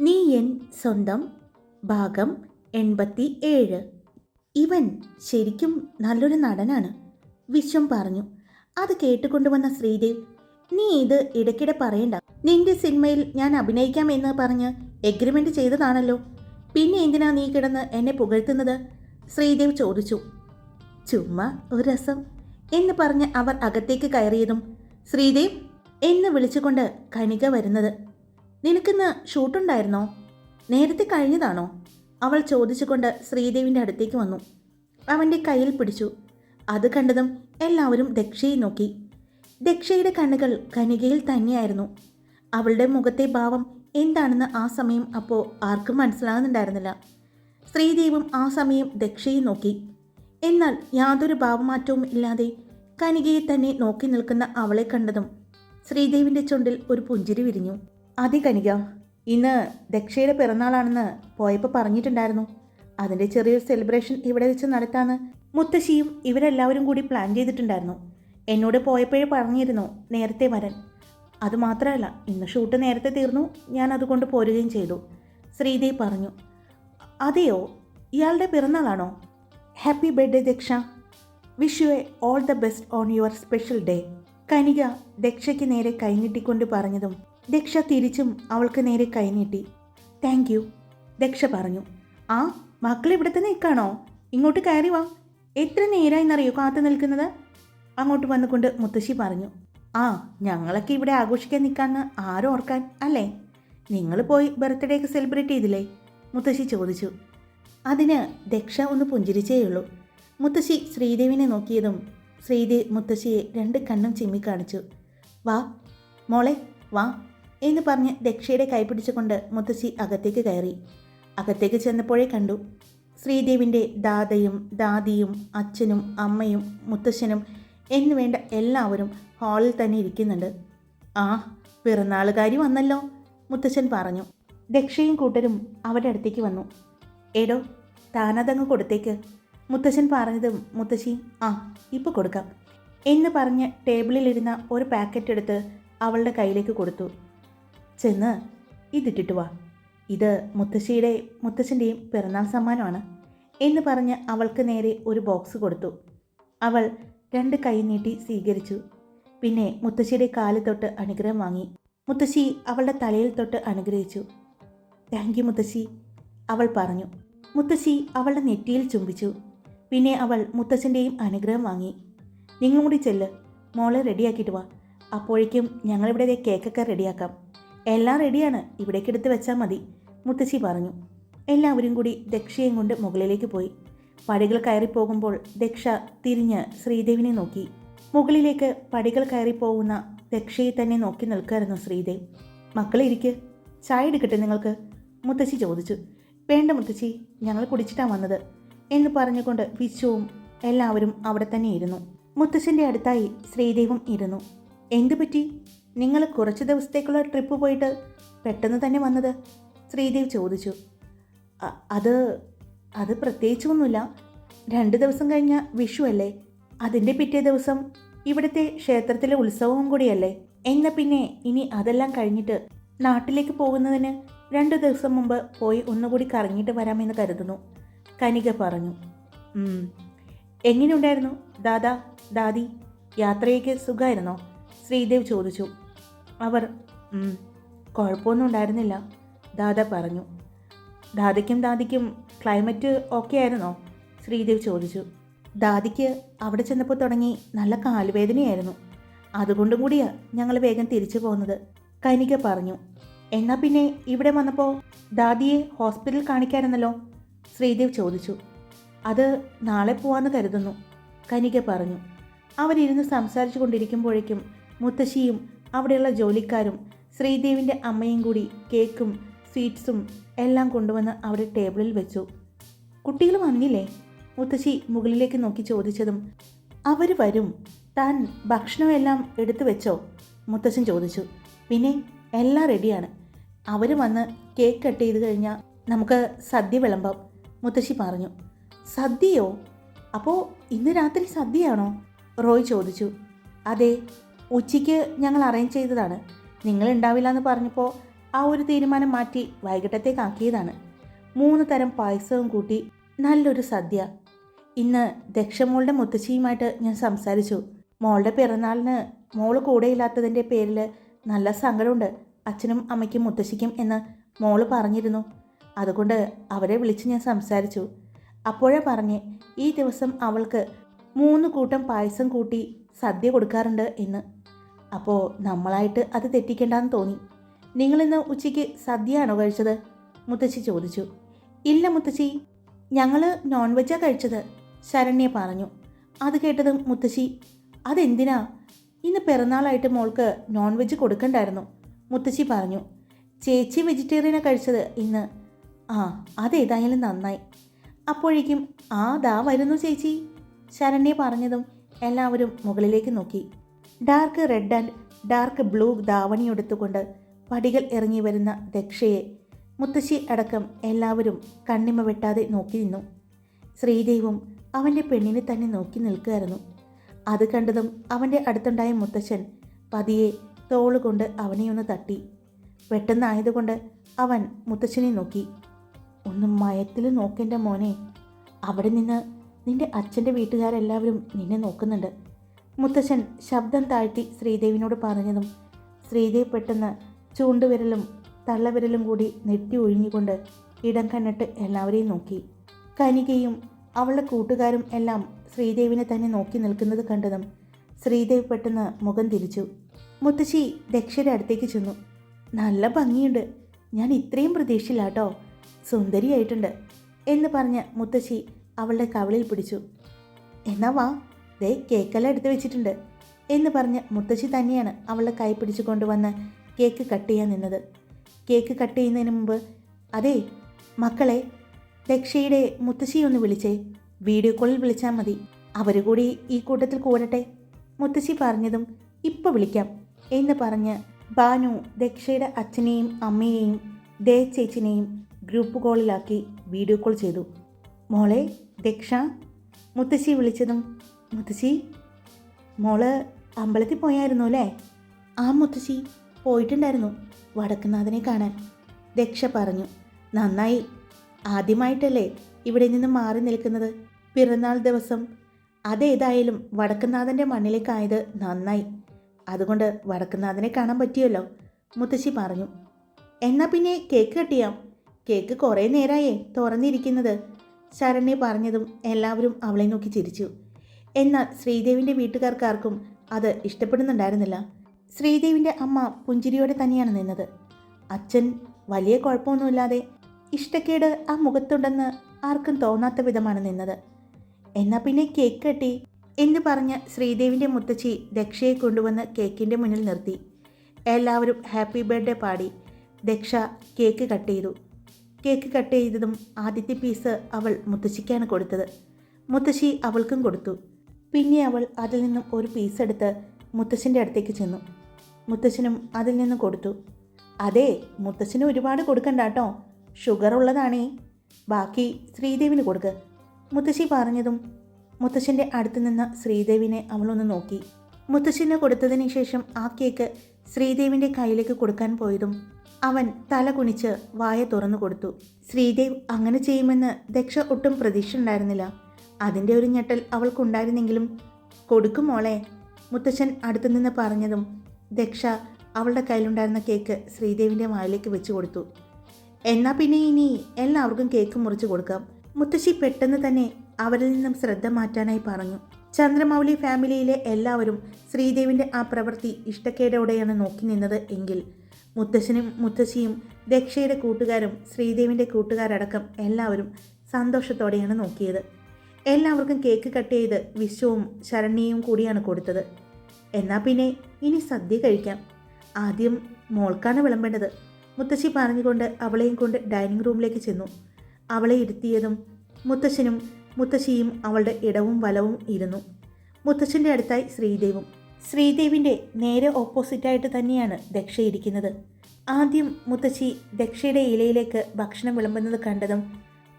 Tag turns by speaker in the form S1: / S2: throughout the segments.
S1: നീ എൻ സ്വന്തം ഭാഗം എൺപത്തി ഏഴ് ഇവൻ ശരിക്കും നല്ലൊരു നടനാണ് വിശ്വം പറഞ്ഞു. അത് കേട്ടുകൊണ്ടുവന്ന ശ്രീദേവ് നീ ഇത് ഇടയ്ക്കിടെ പറയണ്ട. നിന്റെ സിനിമയിൽ ഞാൻ അഭിനയിക്കാം എന്ന് പറഞ്ഞ് എഗ്രിമെന്റ് ചെയ്തതാണല്ലോ. പിന്നെ എന്തിനാ നീ കിടന്ന് എന്നെ പുകഴ്ത്തുന്നത്? ശ്രീദേവ് ചോദിച്ചു. ചുമ്മാ ഒരു രസം എന്ന് പറഞ്ഞ് അവർ അകത്തേക്ക് കയറിയതും ശ്രീദേവ് എന്ന് വിളിച്ചുകൊണ്ട് കണിക വരുന്നത് നിനക്കിന്ന് ഷൂട്ടുണ്ടായിരുന്നോ? നേരത്തെ കഴിഞ്ഞതാണോ? അവൾ ചോദിച്ചുകൊണ്ട് ശ്രീദേവിന്റെ അടുത്തേക്ക് വന്നു. അവന്റെ കയ്യിൽ പിടിച്ചു. അത് കണ്ടതും എല്ലാവരും ദക്ഷയെ നോക്കി. ദക്ഷയുടെ കണ്ണുകൾ കനികയിൽ തന്നെയായിരുന്നു. അവളുടെ മുഖത്തെ ഭാവം എന്താണെന്ന് ആ സമയം അപ്പോൾ ആർക്കും മനസ്സിലാകുന്നുണ്ടായിരുന്നില്ല. ശ്രീദേവും ആ സമയം ദക്ഷയെ നോക്കി. എന്നാൽ യാതൊരു ഭാവമാറ്റവും ഇല്ലാതെ കനികയെ തന്നെ നോക്കി നിൽക്കുന്ന അവളെ കണ്ടതും ശ്രീദേവിന്റെ ചുണ്ടിൽ ഒരു പുഞ്ചിരി വിരിഞ്ഞു. അതെ കനിക. ഇന്ന് ദക്ഷയുടെ പിറന്നാളാണെന്ന് പോയപ്പോൾ പറഞ്ഞിട്ടുണ്ടായിരുന്നു. അതിന്റെ ചെറിയൊരു സെലിബ്രേഷൻ ഇവിടെ വെച്ച് നടത്താന്ന് മുത്തശ്ശിയും ഇവരെല്ലാവരും കൂടി പ്ലാൻ ചെയ്തിട്ടുണ്ടായിരുന്നു. എന്നോട് പോയപ്പോഴേ പറഞ്ഞിരുന്നു നേരത്തെ വരാൻ. അതുമാത്രമല്ല ഇന്ന് ഷൂട്ട് നേരത്തെ തീർന്നു ഞാൻ അതുകൊണ്ട് പോരുകയും ചെയ്തു. ശ്രീദേവ് പറഞ്ഞു അതെയോ? ഇയാളുടെ പിറന്നാളാണോ? Happy birthday Daksha. Wish you a all the best on your special day Kanika ദക്ഷയ്ക്ക് നേരെ കൈനീട്ടിക്കൊണ്ട് പറഞ്ഞതും ദക്ഷ തിരിച്ചും അവൾക്ക് നേരെ കൈനീട്ടി താങ്ക് യു ദക്ഷ പറഞ്ഞു. ആ മക്കൾ ഇവിടെ തന്നെ നിൽക്കാണോ? ഇങ്ങോട്ട് കയറി വാ. എത്ര നേരമായിന്നറിയോ കാത്തു നിൽക്കുന്നത്? അങ്ങോട്ട് വന്നുകൊണ്ട് മുത്തശ്ശി പറഞ്ഞു. ആ ഞങ്ങളൊക്കെ ഇവിടെ ആഘോഷിക്കാൻ നിൽക്കാന്ന് ആരും ഓർക്കാൻ അല്ലേ? നിങ്ങൾ പോയി ബർത്ത്ഡേ ഒക്കെ സെലിബ്രേറ്റ് ചെയ്തില്ലേ? മുത്തശ്ശി ചോദിച്ചു. അതിന് ദക്ഷ ഒന്ന് പുഞ്ചിരിച്ചേയുള്ളൂ മുത്തശ്ശി ശ്രീദേവിനെ നോക്കിയതും ശ്രീദേവ് മുത്തശ്ശിയെ രണ്ട് കണ്ണും ചിമ്മി കാണിച്ചു വാ മോളെ വാ. എന്ന് പറഞ്ഞ് ദക്ഷയുടെ കൈപിടിച്ചുകൊണ്ട് മുത്തശ്ശി അകത്തേക്ക് കയറി. അകത്തേക്ക് ചെന്നപ്പോഴേ കണ്ടു. ശ്രീദേവിന്റെ ദാദയും ദാദിയും അച്ഛനും അമ്മയും മുത്തശ്ശനും എന്നു വേണ്ട എല്ലാവരും ഹാളിൽ തന്നെ ഇരിക്കുന്നുണ്ട്. ആ പിറന്നാളുകാരി വന്നല്ലോ മുത്തശ്ശൻ പറഞ്ഞു. ദക്ഷയും കൂട്ടരും അവരുടെ അടുത്തേക്ക് വന്നു. എടോ താനതങ്ങ് കൊടുത്തേക്ക്. മുത്തശ്ശൻ പറഞ്ഞതും മുത്തശ്ശി ആ ഇപ്പോൾ കൊടുക്കാം എന്ന് പറഞ്ഞ് ടേബിളിലിരുന്ന ഒരു പാക്കറ്റ് എടുത്ത് അവളുടെ കയ്യിലേക്ക് കൊടുത്തു. ചെന്ന് ഇതിട്ടിട്ട് വാ. ഇത് മുത്തശ്ശിയുടെ മുത്തശ്ശന്റെയും പിറന്നാൾ സമ്മാനമാണ് എന്ന് പറഞ്ഞ് അവൾക്ക് നേരെ ഒരു ബോക്സ് കൊടുത്തു. അവൾ രണ്ട് കൈ നീട്ടി സ്വീകരിച്ചു. പിന്നെ മുത്തശ്ശിയുടെ കാലിൽ തൊട്ട് അനുഗ്രഹം വാങ്ങി. മുത്തശ്ശി അവളുടെ തലയിൽ തൊട്ട് അനുഗ്രഹിച്ചു. താങ്ക് യു മുത്തശ്ശി അവൾ പറഞ്ഞു. മുത്തശ്ശി അവളുടെ നെറ്റിയിൽ ചുംബിച്ചു. പിന്നെ അവൾ മുത്തശ്ശന്റെയും അനുഗ്രഹം വാങ്ങി. നിങ്ങളും കൂടി ചെല്ല്. മോളെ റെഡിയാക്കിയിട്ട് വാ. അപ്പോഴേക്കും ഞങ്ങളിവിടെ കേക്കൊക്കെ റെഡിയാക്കാം. എല്ലാം റെഡിയാണ്. ഇവിടേക്ക് എടുത്ത് വെച്ചാൽ മതി. മുത്തശ്ശി പറഞ്ഞു. എല്ലാവരും കൂടി ദക്ഷയും കൊണ്ട് മുകളിലേക്ക് പോയി. പടികൾ കയറിപ്പോകുമ്പോൾ ദക്ഷ തിരിഞ്ഞ് ശ്രീദേവിനെ നോക്കി. മുകളിലേക്ക് പടികൾ കയറിപ്പോകുന്ന ദക്ഷയെ തന്നെ നോക്കി നിൽക്കായിരുന്നു ശ്രീദേവ്. മക്കളെ ഇരിക്ക്. ചായ എടുക്കട്ടെ നിങ്ങൾക്ക്? മുത്തശ്ശി ചോദിച്ചു. വേണ്ട മുത്തശ്ശി. ഞങ്ങൾ കുടിച്ചിട്ടാണ് വന്നത്. എന്ന് പറഞ്ഞുകൊണ്ട് വിശ്വവും എല്ലാവരും അവിടെ തന്നെ ഇരുന്നു. മുത്തശ്ശന്റെ അടുത്തായി ശ്രീദേവും ഇരുന്നു. എന്തു പറ്റി? നിങ്ങൾ കുറച്ച് ദിവസത്തേക്കുള്ള ട്രിപ്പ് പോയിട്ട് പെട്ടെന്ന് തന്നെ വന്നത്? ശ്രീദേവ് ചോദിച്ചു. അത് അത് പ്രത്യേകിച്ചൊന്നുമില്ല. രണ്ട് ദിവസം കഴിഞ്ഞ വിഷു അല്ലേ? അതിന്റെ പിറ്റേ ദിവസം ഇവിടുത്തെ ക്ഷേത്രത്തിലെ ഉത്സവവും കൂടിയല്ലേ? എന്നാൽ പിന്നെ ഇനി അതെല്ലാം കഴിഞ്ഞിട്ട് നാട്ടിലേക്ക് പോകുന്നതിന് രണ്ട് ദിവസം മുമ്പ് പോയി ഒന്നുകൂടി കറങ്ങിയിട്ട് വരാമെന്ന് കരുതുന്നു. കനിക പറഞ്ഞു. "ഉം. എങ്ങനെയുണ്ടായിരുന്നു? ദാദാ ദാദി യാത്രയൊക്കെ സുഖമായിരുന്നോ? ശ്രീദേവ് ചോദിച്ചു. അവർ "ഉം, കുഴപ്പമൊന്നും ഉണ്ടായിരുന്നില്ല ദാദ പറഞ്ഞു. ദാദയ്ക്കും ദാദിക്കും ക്ലൈമറ്റ് ഓക്കെ ആയിരുന്നോ? ശ്രീദേവ് ചോദിച്ചു. ദാദിക്ക് അവിടെ ചെന്നപ്പോൾ തുടങ്ങി നല്ല കാലുവേദനയായിരുന്നു അതുകൊണ്ടും കൂടിയാ ഞങ്ങൾ വേഗം തിരിച്ചു പോകുന്നത് കനിക പറഞ്ഞു. എന്നാൽ പിന്നെ ഇവിടെ വന്നപ്പോൾ ദാദിയെ ഹോസ്പിറ്റലിൽ കാണിക്കാറുണ്ടല്ലോ ശ്രീദേവ് ചോദിച്ചു. അത് നാളെ പോവാന്ന് കരുതുന്നു കനിക പറഞ്ഞു. അവരിരുന്ന് സംസാരിച്ചു കൊണ്ടിരിക്കുമ്പോഴേക്കും മുത്തശ്ശിയും അവിടെയുള്ള ജോലിക്കാരും ശ്രീദേവിന്റെ അമ്മയും കൂടി കേക്കും സ്വീറ്റ്സും എല്ലാം കൊണ്ടുവന്ന് അവിടെ ടേബിളിൽ വെച്ചു. കുട്ടികൾ വന്നില്ലേ മുത്തശ്ശി മുകളിലേക്ക് നോക്കി ചോദിച്ചതും അവർ വരും. താൻ ഭക്ഷണമെല്ലാം എടുത്തു വെച്ചോ? മുത്തശ്ശൻ ചോദിച്ചു. പിന്നെ എല്ലാം റെഡിയാണ്. അവർ വന്ന് കേക്ക് കട്ട് ചെയ്ത് കഴിഞ്ഞാൽ നമുക്ക് സദ്യ വിളമ്പാം. മുത്തശ്ശി പറഞ്ഞു. സദ്യയോ? അപ്പോൾ ഇന്ന് രാത്രി സദ്യയാണോ? റോയ് ചോദിച്ചു. അതെ ഉച്ചയ്ക്ക് ഞങ്ങൾ അറേഞ്ച് ചെയ്തതാണ്. നിങ്ങൾ ഉണ്ടാവില്ല എന്ന് പറഞ്ഞപ്പോൾ ആ ഒരു തീരുമാനം മാറ്റി വൈകിട്ടത്തേക്കാക്കിയതാണ് മൂന്ന് തരം പായസവും കൂട്ടി നല്ലൊരു സദ്യ. ഇന്ന് ദക്ഷമോളുടെ മുത്തശ്ശിയുമായിട്ട് ഞാൻ സംസാരിച്ചു. മോളുടെ പിറന്നാളിന് മോൾ കൂടെയില്ലാത്തതിന്റെ പേരിൽ നല്ല സങ്കടമുണ്ട്. അച്ഛനും അമ്മയ്ക്കും മുത്തശ്ശിക്കും എന്ന് മോൾ പറഞ്ഞിരുന്നു. അതുകൊണ്ട് അവരെ വിളിച്ച് ഞാൻ സംസാരിച്ചു. അപ്പോഴേ പറഞ്ഞ് ഈ ദിവസം അവൾക്ക് മൂന്ന് കൂട്ടം പായസം കൂട്ടി സദ്യ കൊടുക്കാറുണ്ട് എന്ന്. അപ്പോൾ നമ്മളായിട്ട് അത് തെറ്റിക്കേണ്ടെന്ന് തോന്നി. നിങ്ങളിന്ന് ഉച്ചയ്ക്ക് സദ്യയാണോ കഴിച്ചത്? മുത്തശ്ശി ചോദിച്ചു. ഇല്ല മുത്തശ്ശി ഞങ്ങൾ നോൺ വെജാ കഴിച്ചത് ശരണ്യ പറഞ്ഞു. അത് കേട്ടതും മുത്തശ്ശി അതെന്തിനാ? ഇന്ന് പിറന്നാളായിട്ട് മോൾക്ക് നോൺ വെജ് കൊടുക്കണ്ടായിരുന്നു. മുത്തശ്ശി പറഞ്ഞു ചേച്ചി വെജിറ്റേറിയനാണ് കഴിച്ചത് ഇന്ന്. ആ അതേതായാലും നന്നായി. അപ്പോഴേക്കും ആ ദാ വരുന്നു ചേച്ചി. ശരണ്യ പറഞ്ഞതും എല്ലാവരും മുകളിലേക്ക് നോക്കി. Dark red and dark blue davani എടുത്തുകൊണ്ട് പടികൾ ഇറങ്ങി വരുന്ന ദക്ഷയെ മുത്തശ്ശി അടക്കം എല്ലാവരും കണ്ണിമ വെട്ടാതെ നോക്കി നിന്നു. ശ്രീദേവും അവന്റെ പെണ്ണിനെ തന്നെ നോക്കി നിൽക്കുകയായിരുന്നു. അത് കണ്ടതും അവന്റെ അടുത്തുണ്ടായ മുത്തശ്ശൻ പതിയെ തോളുകൊണ്ട് അവനെ ഒന്ന് തട്ടി. പെട്ടെന്നായതുകൊണ്ട് അവൻ മുത്തശ്ശനെ നോക്കി. ഒന്ന് മയത്തിൽ നോക്കേണ്ട മോനെ അവിടെ നിന്ന് നിന്റെ അച്ഛന്റെ വീട്ടുകാരെല്ലാവരും നിന്നെ നോക്കുന്നുണ്ട്. മുത്തശ്ശൻ ശബ്ദം താഴ്ത്തി ശ്രീദേവിനോട് പറഞ്ഞതും ശ്രീദേവ് പെട്ടെന്ന് ചൂണ്ടുവിരലും തള്ളവിരലും കൂടി നെറ്റി ഒഴിഞ്ഞുകൊണ്ട് ഇടം കണ്ണിട്ട് എല്ലാവരെയും നോക്കി. കനികയും അവളുടെ കൂട്ടുകാരും എല്ലാം ശ്രീദേവിനെ തന്നെ നോക്കി നിൽക്കുന്നത് കണ്ടതും ശ്രീദേവ് പെട്ടെന്ന് മുഖം തിരിച്ചു. മുത്തശ്ശി ദക്ഷയുടെ അടുത്തേക്ക് ചെന്നു. നല്ല ഭംഗിയുണ്ട്. ഞാൻ ഇത്രയും പ്രതീക്ഷയില്ല കേട്ടോ സുന്ദരിയായിട്ടുണ്ട് എന്ന് പറഞ്ഞ് മുത്തശ്ശി അവളുടെ കവളിൽ പിടിച്ചു. എന്നാ വാ. ദേ കേക്കെല്ലാം എടുത്തു വെച്ചിട്ടുണ്ട് എന്ന് പറഞ്ഞ് മുത്തശ്ശി തന്നെയാണ് അവളെ കൈ പിടിച്ചു കൊണ്ടുവന്ന് കേക്ക് കട്ട് ചെയ്യാൻ നിന്നത്. കേക്ക് കട്ട് ചെയ്യുന്നതിന് മുമ്പ് അതെ മക്കളെ ദക്ഷയുടെ മുത്തശ്ശി ഒന്ന് വിളിച്ചേ. വീഡിയോ കോളിൽ വിളിച്ചാൽ മതി. അവർ കൂടി ഈ കൂട്ടത്തിൽ കൂടട്ടെ. മുത്തശ്ശി പറഞ്ഞതും ഇപ്പം വിളിക്കാം എന്ന് പറഞ്ഞ് ബാനു ദക്ഷയുടെ അച്ഛനെയും അമ്മയെയും ദേ ചേച്ചിനെയും ഗ്രൂപ്പ് കോളിലാക്കി വീഡിയോ കോൾ ചെയ്തു. മോളെ ദക്ഷ മുത്തശ്ശി വിളിച്ചതും മുത്തശ്ശി മോൾ അമ്പലത്തിൽ പോയായിരുന്നു അല്ലേ? ആ മുത്തശ്ശി പോയിട്ടുണ്ടായിരുന്നു വടക്കുന്നാഥനെ കാണാൻ. ദക്ഷ പറഞ്ഞു നന്നായി. ആദ്യമായിട്ടല്ലേ ഇവിടെ നിന്ന് മാറി നിൽക്കുന്നത്. പിറന്നാൾ ദിവസം അതേതായാലും വടക്കുന്നാഥന്റെ മണ്ണിലേക്കായത് നന്നായി. അതുകൊണ്ട് വടക്കുന്നാഥനെ കാണാൻ പറ്റിയല്ലോ മുത്തശ്ശി പറഞ്ഞു. എന്നാൽ പിന്നെ കേക്ക് കെട്ടിയാം. കേക്ക് കുറേ നേരായേ തുറന്നിരിക്കുന്നത് ശരണ്യ പറഞ്ഞതും എല്ലാവരും അവളെ നോക്കി ചിരിച്ചു. എന്നാൽ ശ്രീദേവിന്റെ വീട്ടുകാർക്കാർക്കും അത് ഇഷ്ടപ്പെടുന്നുണ്ടായിരുന്നില്ല. ശ്രീദേവിന്റെ അമ്മ പുഞ്ചിരിയോടെ തന്നെയാണ് നിന്നത്. അച്ഛൻ വലിയ കുഴപ്പമൊന്നുമില്ലാതെ ഇഷ്ടക്കേട് ആ മുഖത്തുണ്ടെന്ന് ആർക്കും തോന്നാത്ത വിധമാണ് നിന്നത്. എന്നാൽ പിന്നെ കേക്ക് കെട്ടി എന്ന് പറഞ്ഞ് ശ്രീദേവിന്റെ മുത്തച്ഛി ദക്ഷയെ കൊണ്ടുവന്ന് കേക്കിന്റെ മുന്നിൽ നിർത്തി. എല്ലാവരും ഹാപ്പി ബർത്ത്ഡേ പാടി ദക്ഷ കേക്ക് കട്ട് ചെയ്തു. കേക്ക് കട്ട് ചെയ്തതും ആദ്യത്തെ പീസ് അവൾ മുത്തശ്ശിക്കാണ് കൊടുത്തത്. മുത്തശ്ശി അവൾക്കും കൊടുത്തു. പിന്നെ അവൾ അതിൽ നിന്നും ഒരു പീസ് എടുത്ത് മുത്തശ്ശന്റെ അടുത്തേക്ക് ചെന്നു. മുത്തശ്ശനും അതിൽ നിന്ന് കൊടുത്തു. അതെ മുത്തശ്ശന് ഒരുപാട് കൊടുക്കണ്ട കേട്ടോ ഷുഗർ ഉള്ളതാണേ. ബാക്കി ശ്രീദേവിന് കൊടുക്ക്. മുത്തശ്ശി പറഞ്ഞതും മുത്തശ്ശന്റെ അടുത്ത് നിന്ന് ശ്രീദേവിനെ അവളൊന്ന് നോക്കി. മുത്തശ്ശിന് കൊടുത്തതിന് ശേഷം ആ കേക്ക് ശ്രീദേവിന്റെ കയ്യിലേക്ക് കൊടുക്കാൻ പോയതും അവൻ തല കുണിച്ച് വായ തുറന്നു കൊടുത്തു. ശ്രീദേവ് അങ്ങനെ ചെയ്യുമെന്ന് ദക്ഷ ഒട്ടും പ്രതീക്ഷ ഉണ്ടായിരുന്നില്ല അതിന്റെ ഒരു ഞെട്ടൽ അവൾക്കുണ്ടായിരുന്നെങ്കിലും കൊടുക്കും മോളെ മുത്തശ്ശൻ അടുത്തു നിന്ന് പറഞ്ഞതും ദക്ഷ അവളുടെ കയ്യിലുണ്ടായിരുന്ന കേക്ക് ശ്രീദേവിന്റെ വായിലേക്ക് വെച്ച് കൊടുത്തു. എന്നാൽ പിന്നെ ഇനി എല്ലാവർക്കും കേക്ക് മുറിച്ച് കൊടുക്കാം മുത്തശ്ശി പെട്ടെന്ന് തന്നെ അവരിൽ നിന്നും ശ്രദ്ധ മാറ്റാനായി പറഞ്ഞു. ചന്ദ്രമൗലി ഫാമിലിയിലെ എല്ലാവരും ശ്രീദേവിന്റെ ആ പ്രവൃത്തി ഇഷ്ടക്കേടോടെയാണ് നോക്കി നിന്നത് എങ്കിൽ മുത്തശ്ശനും മുത്തശ്ശിയും ദക്ഷയുടെ കൂട്ടുകാരും ശ്രീദേവിന്റെ കൂട്ടുകാരടക്കം എല്ലാവരും സന്തോഷത്തോടെയാണ് നോക്കിയത്. എല്ലാവർക്കും കേക്ക് കട്ട് ചെയ്ത് വിശ്വവും ശരണ്യയും കൂടിയാണ് കൊടുത്തത്. എന്നാൽ പിന്നെ ഇനി സദ്യ കഴിക്കാം. ആദ്യം മോൾക്കാണ് വിളമ്പേണ്ടത്. മുത്തശ്ശി പറഞ്ഞുകൊണ്ട് അവളെയും കൊണ്ട് ഡൈനിങ് റൂമിലേക്ക് ചെന്നു. അവളെ ഇരുത്തിയതും മുത്തശ്ശനും മുത്തശ്ശിയും അവളുടെ ഇടവും വലവും ഇരുന്നു. മുത്തശ്ശന്റെ അടുത്തായി ശ്രീദേവും. ശ്രീദേവിന്റെ നേരെ ഓപ്പോസിറ്റായിട്ട് തന്നെയാണ് ദക്ഷ ഇരിക്കുന്നത്. ആദ്യം മുത്തശ്ശി ദക്ഷയുടെ ഇലയിലേക്ക് ഭക്ഷണം വിളമ്പുന്നത് കണ്ടതും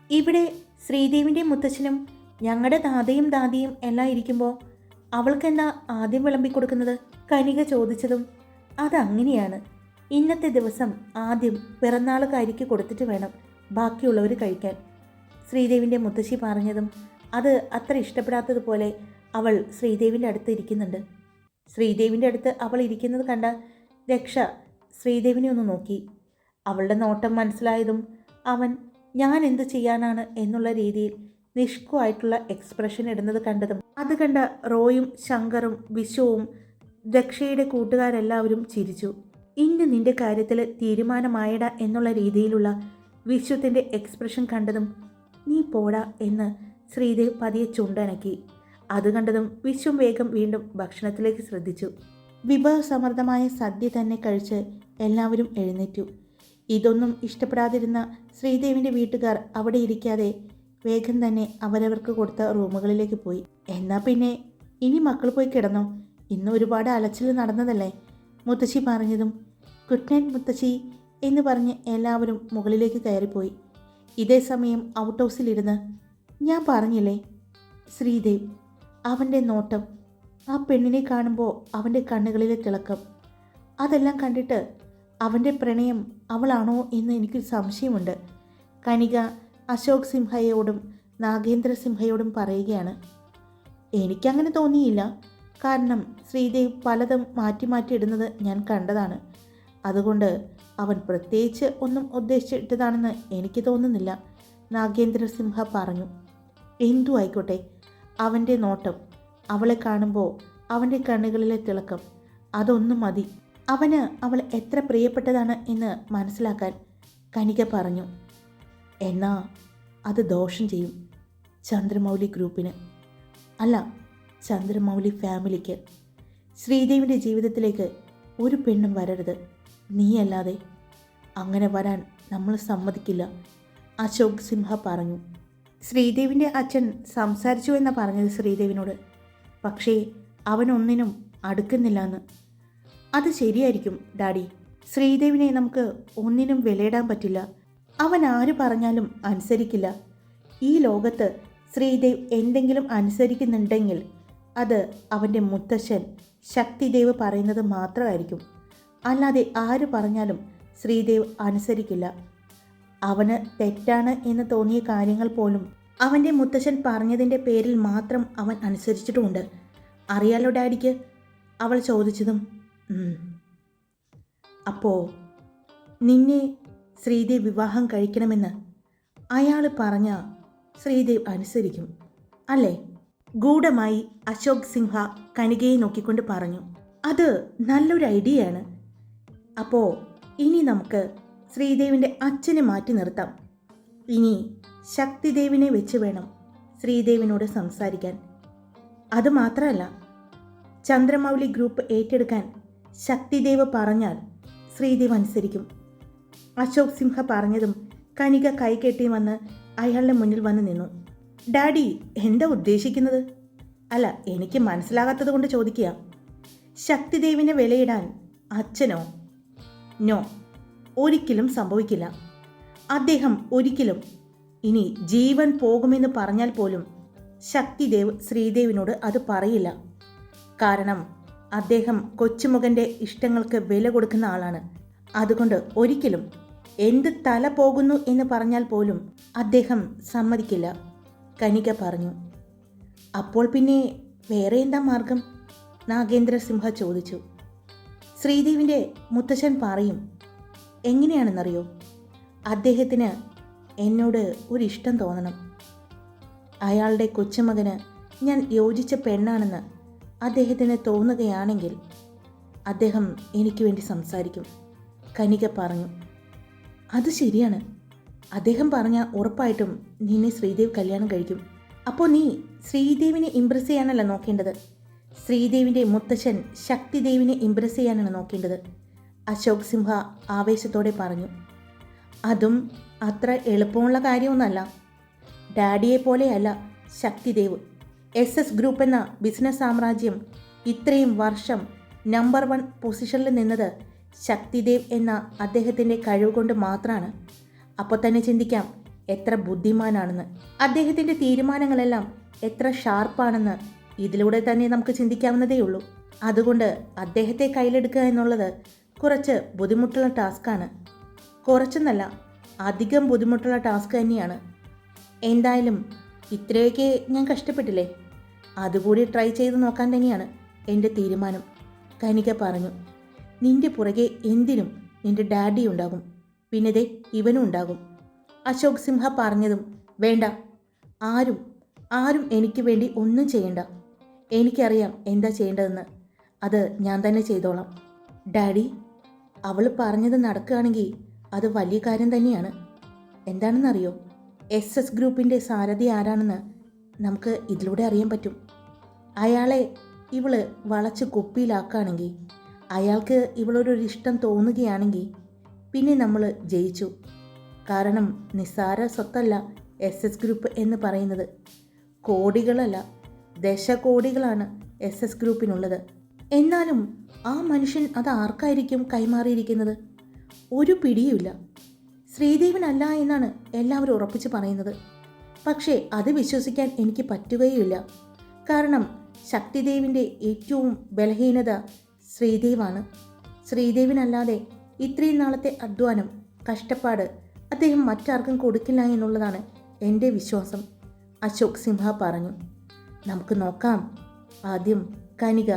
S1: ഇവിടെ ശ്രീദേവിന്റെ മുത്തശ്ശനും ഞങ്ങളുടെ ദാതയും ദാദിയും എല്ലാം ഇരിക്കുമ്പോൾ അവൾക്കെന്താ ആദ്യം വിളമ്പി കൊടുക്കുന്നത്? കനിക ചോദിച്ചതും അതങ്ങനെയാണ്. ഇന്നത്തെ ദിവസം ആദ്യം പിറന്നാൾ പിറന്നാളുകാരിക്ക് കൊടുത്തിട്ട് വേണം ബാക്കിയുള്ളവർ കഴിക്കാൻ. ശ്രീദേവിന്റെ മുത്തശ്ശി പറഞ്ഞതും അത് അത്ര ഇഷ്ടപ്പെടാത്തതുപോലെ അവൾ ശ്രീദേവിന്റെ അടുത്ത് ഇരിക്കുന്നുണ്ട്. ശ്രീദേവിന്റെ അടുത്ത് അവൾ ഇരിക്കുന്നത് കണ്ട രക്ഷ ശ്രീദേവിനെ ഒന്ന് നോക്കി. അവളുടെ നോട്ടം മനസ്സിലായതും അവൻ ഞാൻ എന്ത് ചെയ്യാനാണ്? എന്നുള്ള രീതിയിൽ നിഷ്കുവായിട്ടുള്ള എക്സ്പ്രഷൻ ഇടുന്നത് കണ്ടതും അത് കണ്ട റോയും ശങ്കറും വിശുവും ദക്ഷയുടെ കൂട്ടുകാരെല്ലാവരും ചിരിച്ചു. ഇന്ന് നിന്റെ കാര്യത്തിൽ തീരുമാനമായട എന്നുള്ള രീതിയിലുള്ള വിശ്വത്തിന്റെ എക്സ്പ്രഷൻ കണ്ടതും നീ പോടാ എന്ന് ശ്രീദേവ് പതിയെ ചുണ്ടനക്കി. അത് കണ്ടതും വിശ്വം വേഗം വീണ്ടും ഭക്ഷണത്തിലേക്ക് ശ്രദ്ധിച്ചു. വിഭവസമൃദ്ധമായ സദ്യ തന്നെ കഴിച്ച് എല്ലാവരും എഴുന്നേറ്റു. ഇതൊന്നും ഇഷ്ടപ്പെടാതിരുന്ന ശ്രീദേവിന്റെ വീട്ടുകാർ അവിടെ ഇരിക്കാതെ വേഗം തന്നെ അവരവർക്ക് കൊടുത്ത റൂമുകളിലേക്ക് പോയി. എന്നാ പിന്നെ ഇനി മക്കൾ പോയി കിടന്നോ? ഇന്ന് ഒരുപാട് അലച്ചിൽ നടന്നതല്ലേ? മുത്തശ്ശി പറഞ്ഞതും ഗുഡ് നൈറ്റ് മുത്തശ്ശി എന്ന് പറഞ്ഞ് എല്ലാവരും മുകളിലേക്ക് കയറിപ്പോയി. ഇതേ സമയം ഔട്ട് ഹൗസിലിരുന്ന് ഞാൻ പറഞ്ഞില്ലേ ശ്രീദേവ് അവന്റെ നോട്ടം ആ പെണ്ണിനെ കാണുമ്പോൾ അവന്റെ കണ്ണുകളിലെ തിളക്കം അതെല്ലാം കണ്ടിട്ട് അവന്റെ പ്രണയം അവളാണോ എന്ന് എനിക്കൊരു സംശയമുണ്ട്. കനിക അശോക് സിംഹയോടും നാഗേന്ദ്ര സിംഹയോടും പറയുകയാണ് എനിക്കങ്ങനെ തോന്നിയില്ല. കാരണം ശ്രീദേവ് പലതും മാറ്റി മാറ്റി ഇടുന്നത് ഞാൻ കണ്ടതാണ്. അതുകൊണ്ട് അവൻ പ്രത്യേകിച്ച് ഒന്നും ഉദ്ദേശിച്ചിട്ടതാണെന്ന് എനിക്ക് തോന്നുന്നില്ല നാഗേന്ദ്ര സിംഹ പറഞ്ഞു. എന്തു ആയിക്കോട്ടെ അവന്റെ നോട്ടം അവളെ കാണുമ്പോൾ അവന്റെ കണ്ണുകളിലെ തിളക്കം അതൊന്നും മതി. അവന് അവൾ എത്ര പ്രിയപ്പെട്ടതാണ് എന്ന് മനസ്സിലാക്കാൻ കനിക പറഞ്ഞു. എന്നാ അത് ദോഷം ചെയ്യും ചന്ദ്രമൗലി ഗ്രൂപ്പിന്. അല്ല ചന്ദ്രമൗലി ഫാമിലിക്ക്. ശ്രീദേവിന്റെ ജീവിതത്തിലേക്ക് ഒരു പെണ്ണും വരരുത്. നീയല്ലാതെ. അങ്ങനെ വരാൻ നമ്മൾ സമ്മതിക്കില്ല അശോക് സിംഹ പറഞ്ഞു. ശ്രീദേവിന്റെ അച്ഛൻ സംസാരിച്ചു എന്ന് പറഞ്ഞത് ശ്രീദേവിനോട്. പക്ഷേ അവനൊന്നിനും അടുക്കുന്നില്ല എന്ന് അത് ശരിയായിരിക്കും ഡാഡി. ശ്രീദേവിനെ നമുക്ക് ഒന്നിനും വിലയിടാൻ പറ്റില്ല. അവൻ ആര് പറഞ്ഞാലും അനുസരിക്കില്ല. ഈ ലോകത്ത് ശ്രീദേവ് എന്തെങ്കിലും അനുസരിക്കുന്നുണ്ടെങ്കിൽ അത് അവന്റെ മുത്തശ്ശൻ ശക്തിദേവ് പറയുന്നത് മാത്രമായിരിക്കും. അല്ലാതെ ആര് പറഞ്ഞാലും ശ്രീദേവ് അനുസരിക്കില്ല. അവന് തെറ്റാണ് എന്ന് തോന്നിയ കാര്യങ്ങൾ പോലും അവന്റെ മുത്തശ്ശൻ പറഞ്ഞതിന്റെ പേരിൽ മാത്രം അവൻ അനുസരിച്ചിട്ടുമുണ്ട്. അറിയാലോ ഡാഡിക്ക്? അവൾ ചോദിച്ചതും അപ്പോൾ അപ്പോ നിന്നെ ശ്രീദേവ് വിവാഹം കഴിക്കണമെന്ന് അയാൾ പറഞ്ഞ ശ്രീദേവ് അനുസരിക്കും. അല്ലേ? ഗൂഢമായി അശോക് സിംഹ കനികയെ നോക്കിക്കൊണ്ട് പറഞ്ഞു. അത് നല്ലൊരു ഐഡിയയാണ്. അപ്പോൾ ഇനി നമുക്ക് ശ്രീദേവിന്റെ അച്ഛനെ മാറ്റി നിർത്താം. ഇനി ശക്തിദേവിനെ വെച്ച് വേണം ശ്രീദേവിനോട് സംസാരിക്കാൻ. അതുമാത്രമല്ല ചന്ദ്രമൗലി ഗ്രൂപ്പ് ഏറ്റെടുക്കാൻ ശക്തിദേവ് പറഞ്ഞാൽ ശ്രീദേവ് അനുസരിക്കും. അശോക് സിംഹ പറഞ്ഞതും കനിക കൈകെട്ടി വന്ന് അയാളുടെ മുന്നിൽ വന്ന് നിന്നു. ഡാഡി എന്താ ഉദ്ദേശിക്കുന്നത്? അല്ല എനിക്ക് മനസ്സിലാകാത്തത് കൊണ്ട് ചോദിക്കുക. ശക്തിദേവിനെ വിലയിടാൻ അച്ഛനോ? നോ ഒരിക്കലും സംഭവിക്കില്ല. അദ്ദേഹം ഒരിക്കലും ഇനി ജീവൻ പോകുമെന്ന് പറഞ്ഞാൽ പോലും ശക്തിദേവ് ശ്രീദേവിനോട് അത് പറയില്ല. കാരണം അദ്ദേഹം കൊച്ചുമകന്റെ ഇഷ്ടങ്ങൾക്ക് വില കൊടുക്കുന്ന ആളാണ്. അതുകൊണ്ട് ഒരിക്കലും എന്ത് തല പോകുന്നു എന്ന് പറഞ്ഞാൽ പോലും അദ്ദേഹം സമ്മതിക്കില്ല. കനിക പറഞ്ഞു അപ്പോൾ പിന്നെ വേറെ എന്താ മാർഗം? നാഗേന്ദ്ര സിംഹ ചോദിച്ചു. ശ്രീദേവിന്റെ മുത്തശ്ശൻ പറയും എങ്ങനെയാണെന്നറിയോ? അദ്ദേഹത്തിന് എന്നോട് ഒരു ഇഷ്ടം തോന്നണം. അയാളുടെ കൊച്ചുമകന് ഞാൻ യോജിച്ച പെണ്ണാണെന്ന് അദ്ദേഹത്തിന് തോന്നുകയാണെങ്കിൽ അദ്ദേഹം എനിക്ക് വേണ്ടി സംസാരിക്കും. കനിക പറഞ്ഞു അത് ശരിയാണ്. അദ്ദേഹം പറഞ്ഞ ഉറപ്പായിട്ടും നിന്നെ ശ്രീദേവ് കല്യാണം കഴിക്കും. അപ്പോൾ നീ ശ്രീദേവിനെ ഇംപ്രസ് ചെയ്യാനല്ല നോക്കേണ്ടത്? ശ്രീദേവിന്റെ മുത്തശ്ശൻ ശക്തിദേവിനെ ഇംപ്രസ് ചെയ്യാനാണ് നോക്കേണ്ടത്? അശോക് സിംഹ ആവേശത്തോടെ പറഞ്ഞു അതും അത്ര എളുപ്പമുള്ള കാര്യമൊന്നല്ല ഡാഡിയെ പോലെയല്ല ശക്തിദേവ്. എസ് എസ് ഗ്രൂപ്പ് എന്ന ബിസിനസ് സാമ്രാജ്യം ഇത്രയും വർഷം നമ്പർ വൺ പൊസിഷനിൽ നിന്നത് ശക്തിദേവ് എന്ന അദ്ദേഹത്തിന്റെ കഴിവ് കൊണ്ട് മാത്രമാണ് അപ്പോൾ തന്നെ ചിന്തിക്കാം എത്ര ബുദ്ധിമാനാണെന്ന്. അദ്ദേഹത്തിന്റെ തീരുമാനങ്ങളെല്ലാം എത്ര ഷാർപ്പാണെന്ന് ഇതിലൂടെ തന്നെ നമുക്ക് ചിന്തിക്കാവുന്നതേ ഉള്ളൂ. അതുകൊണ്ട് അദ്ദേഹത്തെ കയ്യിലെടുക്കുക എന്നുള്ളത് കുറച്ച് ബുദ്ധിമുട്ടുള്ള ടാസ്ക്കാണ്. കുറച്ചെന്നല്ല അധികം ബുദ്ധിമുട്ടുള്ള ടാസ്ക് തന്നെയാണ്. എന്തായാലും ഇത്രയൊക്കെ ഞാൻ കഷ്ടപ്പെട്ടില്ലേ? അതുകൂടി ട്രൈ ചെയ്ത് നോക്കാൻ തന്നെയാണ് എന്റെ തീരുമാനം. കനിക പറഞ്ഞു. നിന്റെ പുറകെ എന്തിനും നിന്റെ ഡാഡി ഉണ്ടാകും. പിന്നെ ദേ ഇവനും ഉണ്ടാകും. അശോക് സിംഹ പറഞ്ഞതും വേണ്ട ആരും ആരും എനിക്ക് വേണ്ടി ഒന്നും ചെയ്യണ്ട. എനിക്കറിയാം എന്താ ചെയ്യേണ്ടതെന്ന്. അത് ഞാൻ തന്നെ ചെയ്തോളാം. ഡാഡി അവൾ പറഞ്ഞത് നടക്കുകയാണെങ്കിൽ അത് വലിയ കാര്യം തന്നെയാണ്. എന്താണെന്നറിയോ? എസ് എസ് ഗ്രൂപ്പിന്റെ സാരഥി ആരാണെന്ന് നമുക്ക് ഇതിലൂടെ അറിയാൻ പറ്റും. അയാളെ ഇവൾ വളച്ച് കുപ്പിയിലാക്കുകയാണെങ്കിൽ അയാൾക്ക് ഇവളോടൊരു ഇഷ്ടം തോന്നുകയാണെങ്കിൽ പിന്നെ നമ്മൾ ജയിച്ചു. കാരണം നിസ്സാര സ്വത്തല്ല എസ് എസ് ഗ്രൂപ്പ് എന്ന് പറയുന്നത്. കോടികളല്ല ദശകോടികളാണ് എസ് എസ് ഗ്രൂപ്പിനുള്ളത്. എന്നാലും ആ മനുഷ്യൻ അത് ആർക്കായിരിക്കും കൈമാറിയിരിക്കുന്നത്? ഒരു പിടിയുമില്ല. ശ്രീദേവനല്ല എന്നാണ് എല്ലാവരും ഉറപ്പിച്ച് പറയുന്നത്. പക്ഷേ അത് വിശ്വസിക്കാൻ എനിക്ക് പറ്റുകയുമില്ല. കാരണം ശക്തിദേവിന്റെ ഏറ്റവും ബലഹീനത ശ്രീദേവാണ്. ശ്രീദേവിനല്ലാതെ ഇത്രയും നാളത്തെ അധ്വാനം കഷ്ടപ്പാട് അദ്ദേഹം മറ്റാർക്കും കൊടുക്കില്ല എന്നുള്ളതാണ് എന്റെ വിശ്വാസം. അശോക് സിംഹ പറഞ്ഞു. നമുക്ക് നോക്കാം. ആദ്യം കനിക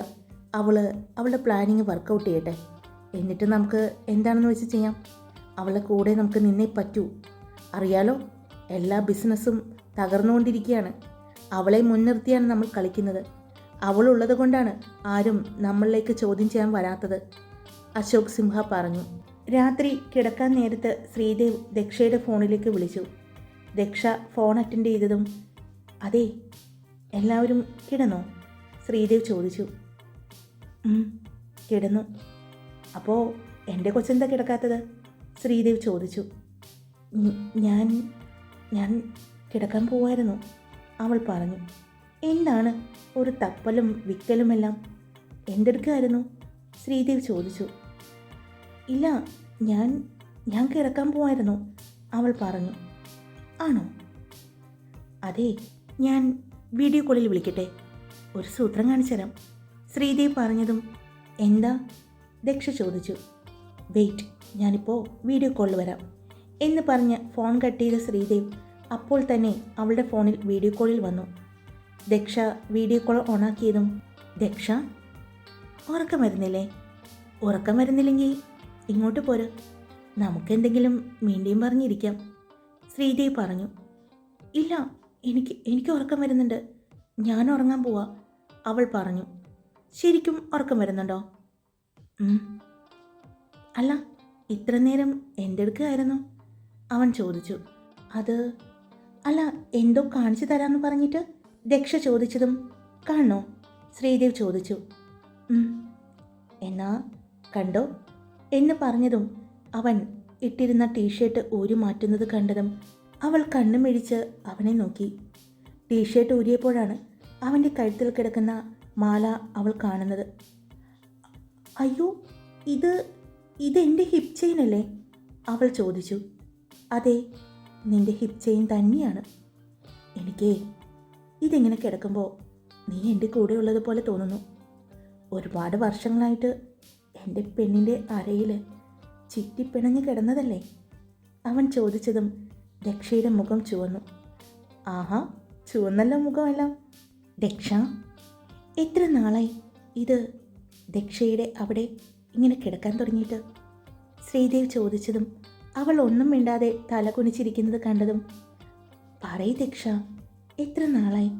S1: അവൾ അവളുടെ പ്ലാനിങ് വർക്കൗട്ട് ചെയ്യട്ടെ. എന്നിട്ട് നമുക്ക് എന്താണെന്ന് വെച്ച് ചെയ്യാം? അവളുടെ കൂടെ നമുക്ക് നിന്നേ പറ്റൂ. അറിയാലോ എല്ലാ ബിസിനസ്സും തകർന്നുകൊണ്ടിരിക്കുകയാണ്. അവളെ മുൻനിർത്തിയാണ് നമ്മൾ കളിക്കുന്നത്. അവളുള്ളത് കൊണ്ടാണ് ആരും നമ്മളിലേക്ക് ചോദ്യം ചെയ്യാൻ വരാത്തത്. അശോക് സിംഹ പറഞ്ഞു. രാത്രി കിടക്കാൻ നേരത്ത് ശ്രീദേവ് ദക്ഷയുടെ ഫോണിലേക്ക് വിളിച്ചു. ദക്ഷ ഫോൺ അറ്റൻഡ് ചെയ്തതും അതെ എല്ലാവരും കിടന്നോ? ശ്രീദേവ് ചോദിച്ചു. കിടന്നു. അപ്പോൾ എന്റെ കൊച്ചെന്താ കിടക്കാത്തത്? ശ്രീദേവ് ചോദിച്ചു. ഞാൻ ഞാൻ കിടക്കാൻ പോവായിരുന്നു അവൾ പറഞ്ഞു. എന്താണ് ഒരു തപ്പലും വിക്കലുമെല്ലാം? എന്തെടുക്കായിരുന്നു? ശ്രീദേവ് ചോദിച്ചു. ഇല്ല ഞാൻ ഞാൻ കിടക്കാൻ പോവായിരുന്നു അവൾ പറഞ്ഞു. ആണോ? അതെ ഞാൻ വീഡിയോ കോളിൽ വിളിക്കട്ടെ. ഒരു സൂത്രം കാണിച്ചു തരാം ശ്രീദേവ് പറഞ്ഞതും എന്താ? ദക്ഷ ചോദിച്ചു. വെയിറ്റ് ഞാനിപ്പോൾ വീഡിയോ കോളിൽ വരാം എന്ന് പറഞ്ഞ് ഫോൺ കട്ട് ചെയ്ത ശ്രീദേവ് അപ്പോൾ തന്നെ അവളുടെ ഫോണിൽ വീഡിയോ കോളിൽ വന്നു. ദക്ഷ വീഡിയോ കോൾ ഓണാക്കിയതും ദക്ഷ ഉറക്കം വരുന്നില്ലേ? ഉറക്കം വരുന്നില്ലെങ്കിൽ ഇങ്ങോട്ട് പോര്. നമുക്കെന്തെങ്കിലും മീണ്ടിയും പറഞ്ഞിരിക്കാം. ശ്രീദേവി പറഞ്ഞു ഇല്ല എനിക്ക് എനിക്ക് ഉറക്കം വരുന്നുണ്ട്. ഞാൻ ഉറങ്ങാൻ പോവാ. അവൾ പറഞ്ഞു ശരിക്കും ഉറക്കം വരുന്നുണ്ടോ. അല്ല ഇത്ര നേരം എന്റെ അടുക്കായിരുന്നു അവൻ ചോദിച്ചു അത് അല്ല എന്തോ കാണിച്ചു തരാമെന്ന് പറഞ്ഞിട്ട് ദക്ഷ ചോദിച്ചതും കാണോ ശ്രീദേവ് ചോദിച്ചു. "ഉം. എന്നാ കണ്ടോ? എന്ന് പറഞ്ഞതും അവൻ ഇട്ടിരുന്ന ടീഷർട്ട് ഊരി മാറ്റുന്നത് കണ്ടതും അവൾ കണ്ണുമിഴിച്ച് അവനെ നോക്കി. ടീഷർട്ട് ഊരിയപ്പോഴാണ് അവന്റെ കഴുത്തിൽ കിടക്കുന്ന മാല അവൾ കാണുന്നത്. അയ്യോ ഇത് ഇതെന്റെ ഹിപ് ചെയിൻ അല്ലേ? അവൾ ചോദിച്ചു. അതെ നിന്റെ ഹിപ് ചെയിൻ തന്നെയാണ്. എനിക്ക് ഇതിങ്ങനെ കിടക്കുമ്പോൾ നീ എന്റെ കൂടെ ഉള്ളതുപോലെ തോന്നുന്നു. ഒരുപാട് വർഷങ്ങളായിട്ട് എന്റെ പെണ്ണിന്റെ അരയിൽ ചിറ്റിപ്പിണഞ്ഞ് കിടന്നതല്ലേ? അവൻ ചോദിച്ചതും രക്ഷയുടെ മുഖം ചുവന്നു. ആഹാ ചുവന്നല്ല മുഖമെല്ലാം. രക്ഷ എത്ര നാളായി ഇത് ദക്ഷയുടെ അവിടെ ഇങ്ങനെ കിടക്കാൻ തുടങ്ങിയിട്ട്? ശ്രീദേവ് ചോദിച്ചതും അവൾ ഒന്നും മിണ്ടാതെ തല കുനിച്ചിരിക്കുന്നത് കണ്ടതും പറയ് ദക്ഷ എത്ര നാളായി?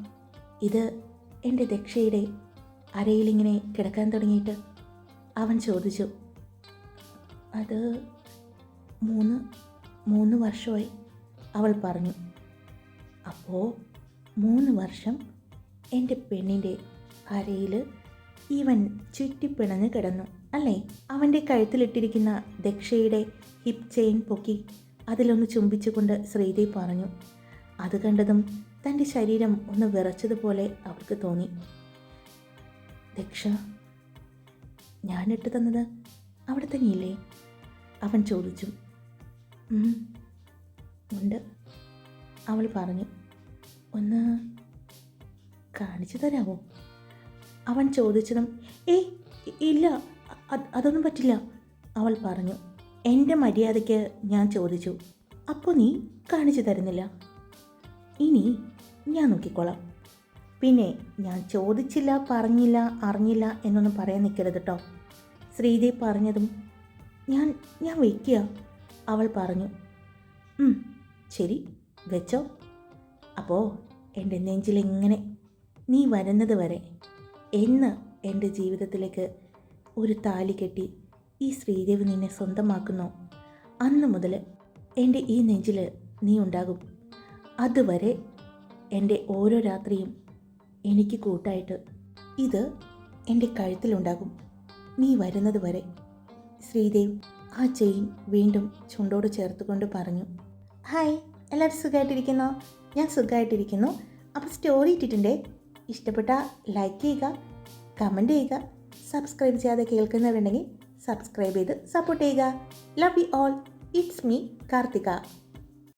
S1: ഇത് എന്റെ ദക്ഷയുടെ അരയിലിങ്ങനെ കിടക്കാൻ തുടങ്ങിയിട്ട് അവൻ ചോദിച്ചു. അത് മൂന്ന് മൂന്ന് വർഷമായി അവൾ പറഞ്ഞു. അപ്പോൾ മൂന്ന് വർഷം എന്റെ പെണ്ണിന്റെ അരയിൽ ഇവൻ ചുറ്റിപ്പിണഞ്ഞ് കിടന്നു അല്ലേ? അവന്റെ കഴുത്തിലിട്ടിരിക്കുന്ന ദക്ഷയുടെ ഹിപ് ചെയിൻ പൊക്കി അതിലൊന്ന് ചുംബിച്ചുകൊണ്ട് ശ്രീദേവ് പറഞ്ഞു. അത് കണ്ടതും തന്റെ ശരീരം ഒന്ന് വിറച്ചതുപോലെ അവൾക്ക് തോന്നി. ദക്ഷ ഞാനിട്ട് തന്നത് അവിടെ തന്നെയില്ലേ? അവൻ ചോദിച്ചു. "ഉം, ഉണ്ട് അവൾ പറഞ്ഞു. ഒന്ന് കാണിച്ചു തരാമോ അവൻ ചോദിച്ചതും ഏയ് ഇല്ല അതൊന്നും പറ്റില്ല അവൾ പറഞ്ഞു. എന്റെ മര്യാദയ്ക്ക് ഞാൻ ചോദിച്ചു. അപ്പോൾ നീ കാണിച്ചു തരുന്നില്ല. ഇനി ഞാൻ നോക്കിക്കോളാം. പിന്നെ ഞാൻ ചോദിച്ചില്ല പറഞ്ഞില്ല അറിഞ്ഞില്ല എന്നൊന്നും പറയാൻ നിൽക്കരുത് കേട്ടോ ശ്രീദേവ് പറഞ്ഞതും ഞാൻ ഞാൻ വയ്ക്കുക. അവൾ പറഞ്ഞു "ഉം, ശരി വെച്ചോ. അപ്പോൾ എന്റെ നെഞ്ചിലിങ്ങനെ നീ വരുന്നത് വരെ എന്ന് എന്റെ ജീവിതത്തിലേക്ക് ഒരു താലി കെട്ടി ഈ ശ്രീദേവ് നിന്നെ സ്വന്തമാക്കുന്നു. അന്ന് മുതൽ എന്റെ ഈ നെഞ്ചിൽ നീ ഉണ്ടാകും. അതുവരെ എന്റെ ഓരോ രാത്രിയും എനിക്ക് കൂട്ടായിട്ട് ഇത് എന്റെ കഴുത്തിലുണ്ടാകും. നീ വരുന്നത് വരെ ശ്രീദേവ് ആ ചെയിൻ വീണ്ടും ചുണ്ടോട് ചേർത്തുകൊണ്ട് പറഞ്ഞു ഹായ് എല്ലാവരും സുഖമായിട്ടിരിക്കുന്നോ ഞാൻ സുഖമായിട്ടിരിക്കുന്നു അപ്പോൾ സ്റ്റോറി ഇട്ടിട്ടുണ്ടേ. ഇഷ്ടപ്പെട്ട ലൈക്ക് ചെയ്യുക കമന്റ് ചെയ്യുക സബ്സ്ക്രൈബ് ചെയ്യാതെ കേൾക്കുന്നവരുണ്ടെങ്കിൽ സബ്സ്ക്രൈബ് ചെയ്ത് സപ്പോർട്ട് ചെയ്യുക. Love you all. It's me Karthika.